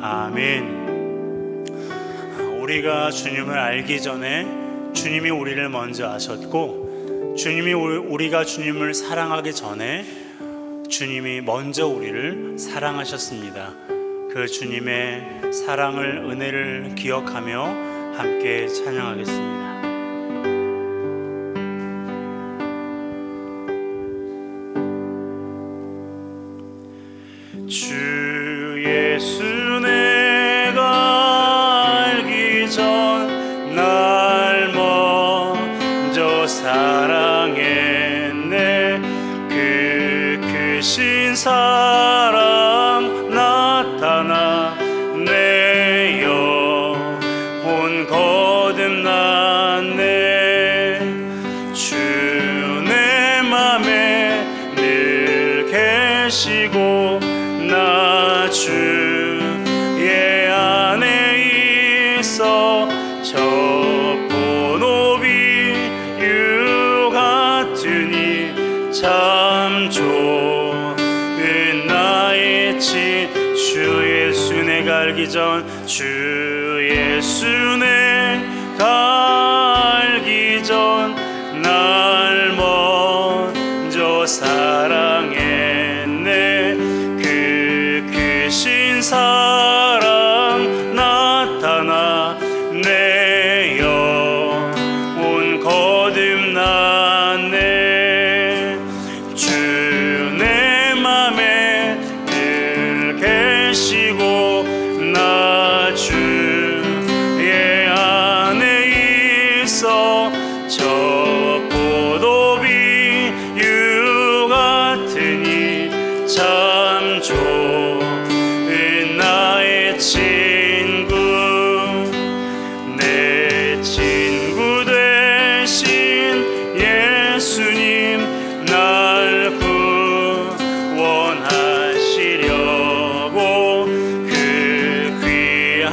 아멘. 우리가 주님을 알기 전에 주님이 우리를 먼저 아셨고 주님이 우리- 우리가 주님을 사랑하기 전에 주님이 먼저 우리를 사랑하셨습니다. 그 주님의 사랑을 은혜를 기억하며 함께 찬양하겠습니다. 주 계시고 나 주의 안에 있어 저 본오비 유 같으니 참 좋은 나의 친주 예수 내가 알기 전 주 예수 내가 알기 전 날 먼저 사랑 사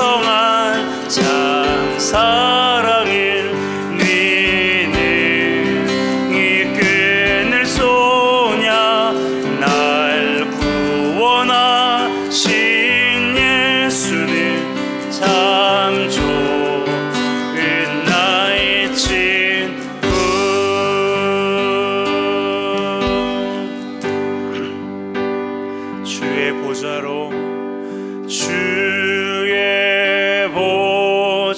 풍성한 참 사랑을 니는 이끈을 쏘냐? 날 구원하신 예수는 참 좋은 나의 친구. 주의 보좌로 주의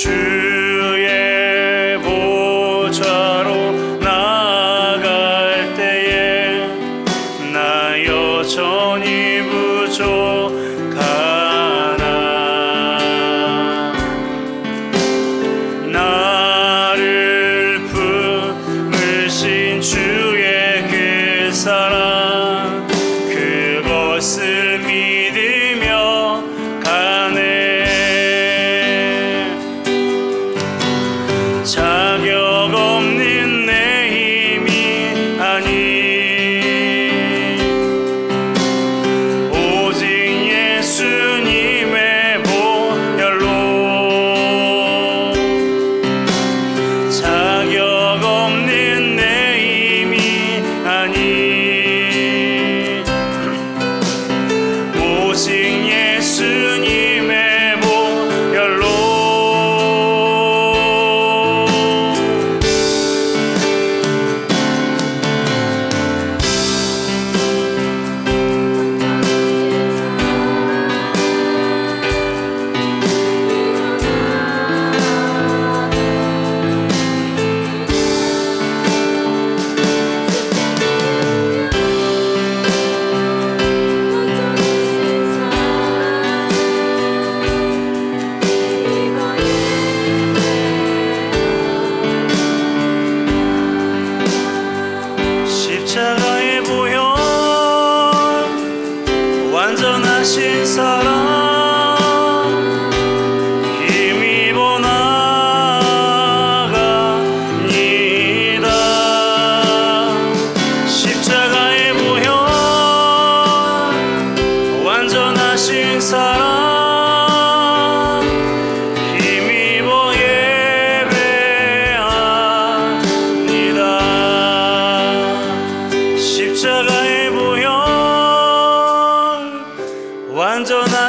주 사랑.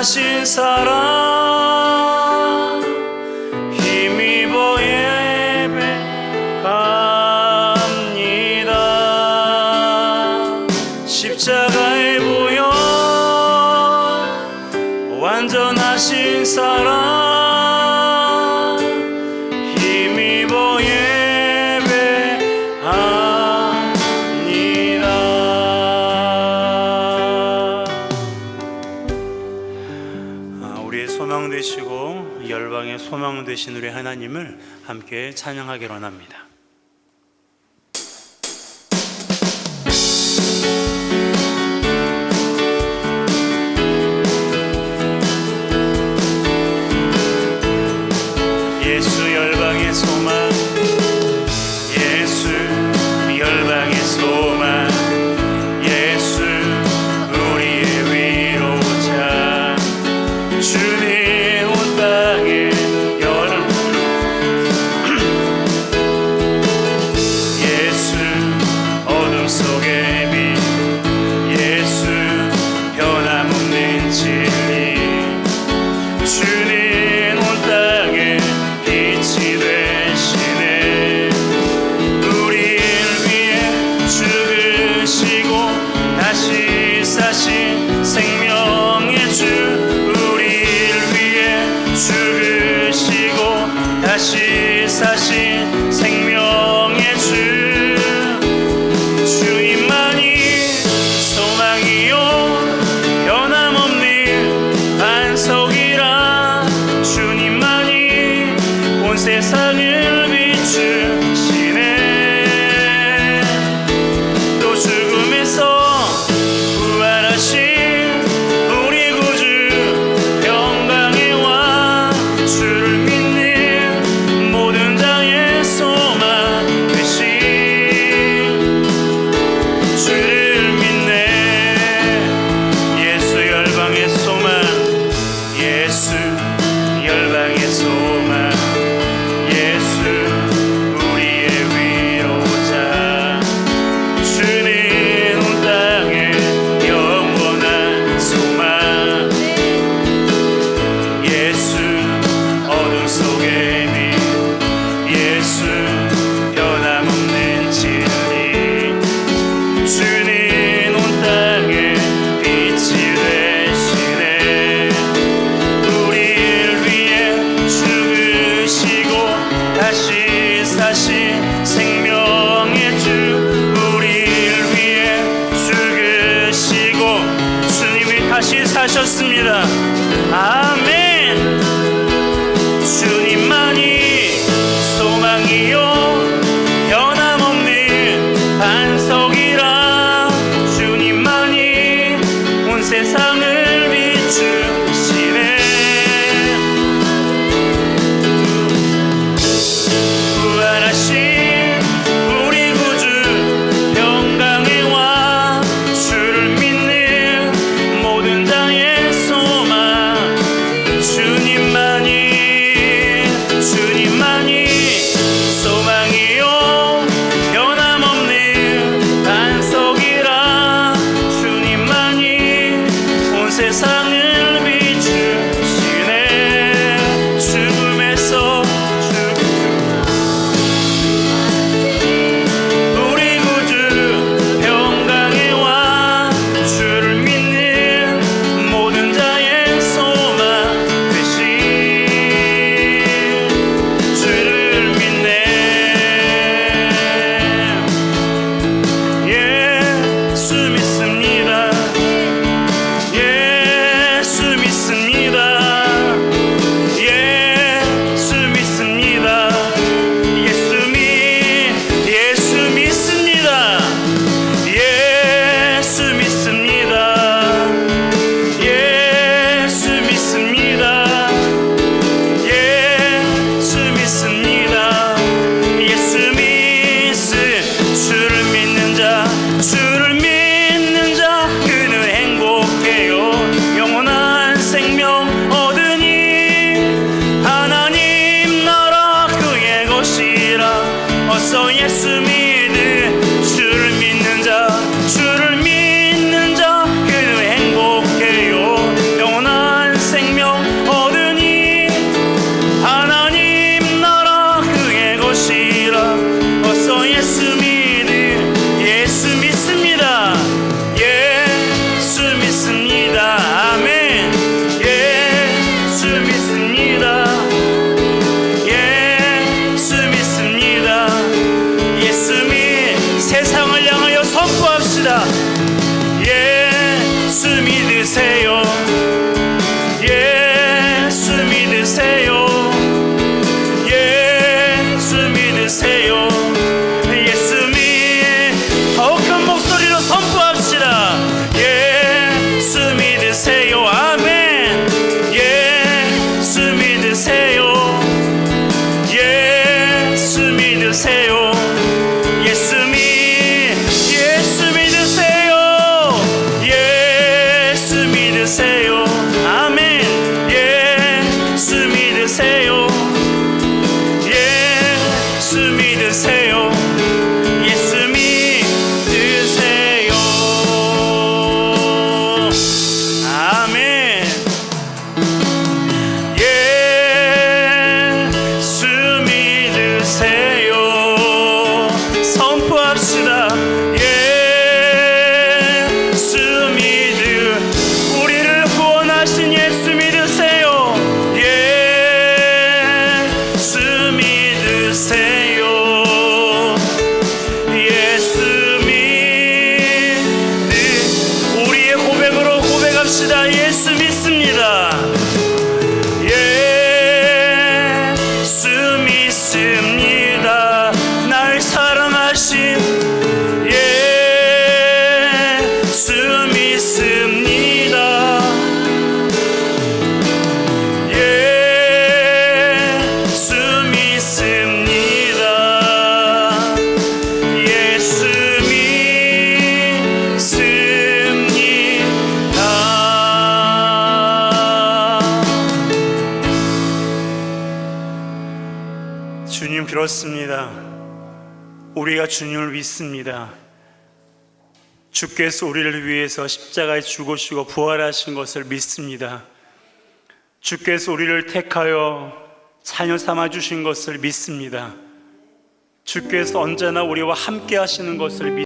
사실 사랑 되신 우리 하나님을 함께 찬양하기로 합니다. it. 그렇습니다. 우리가 주님을 믿습니다. 주께서 우리를 위해서 십자가에 죽으시고 부활하신 것을 믿습니다. 주께서 우리를 택하여 자녀 삼아 주신 것을 믿습니다. 주께서 언제나 우리와 함께 하시는 것을 믿습니다.